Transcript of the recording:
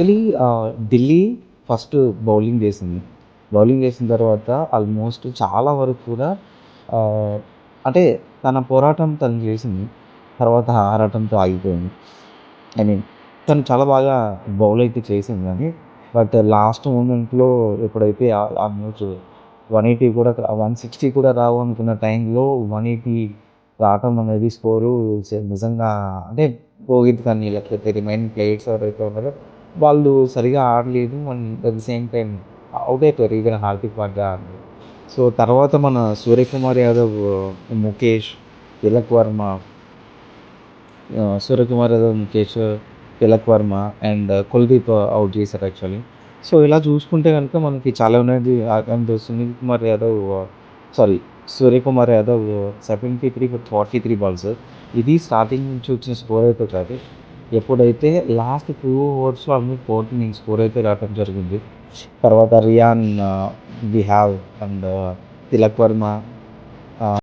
Actually Delhi first bowling చేసింది bowling చేసిన తర్వాత ఆల్మోస్ట్ చాలా వరకు కూడా అంటే తన పోరాటం తను చేసింది. తర్వాత ఆరాటంతో ఆగిపోయింది. ఐ మీన్ తను చాలా బాగా బౌల్ అయితే చేసింది కానీ బట్ లాస్ట్ మూమెంట్లో ఎప్పుడైతే ఆల్మోస్ట్ వన్ ఎయిటీ కూడా వన్ సిక్స్టీ కూడా రావు అనుకున్న టైంలో వన్ ఎయిటీ రావటం అనేది స్కోరు నిజంగా అంటే పోగింది కానీ లేకపోతే రిమైనింగ్ ప్లేయర్స్ ఎవరైతే ఉన్నారో వాళ్ళు సరిగా ఆడలేదు and at the same time out అయిపోయారు ఈవెన్ హార్దిక్ పాండ్యా సో తర్వాత మన సూర్యకుమార్ యాదవ్ ముఖేష్ తిలక్ వర్మ సూర్యకుమార్ యాదవ్ ముఖేష్ తిలక్ వర్మ అండ్ కుల్దీప్ అవుట్ చేశారు యాక్చువల్లీ సో ఇలా చూసుకుంటే కనుక మనకి చాలా ఉన్నది and Sunil Kumar Yadav sorry Suryakumar Yadav seventy three forty three balls ఇది స్టార్టింగ్ నుంచి వచ్చిన స్కోర్ అయితే కాదు. ఎప్పుడైతే లాస్ట్ టూ ఓవర్స్లో అన్ని ఫోర్టీన్ స్కోర్ అయితే రావడం జరిగింది. తర్వాత రియాన్ uh, బిహావ్ and uh, Tilak Varma uh,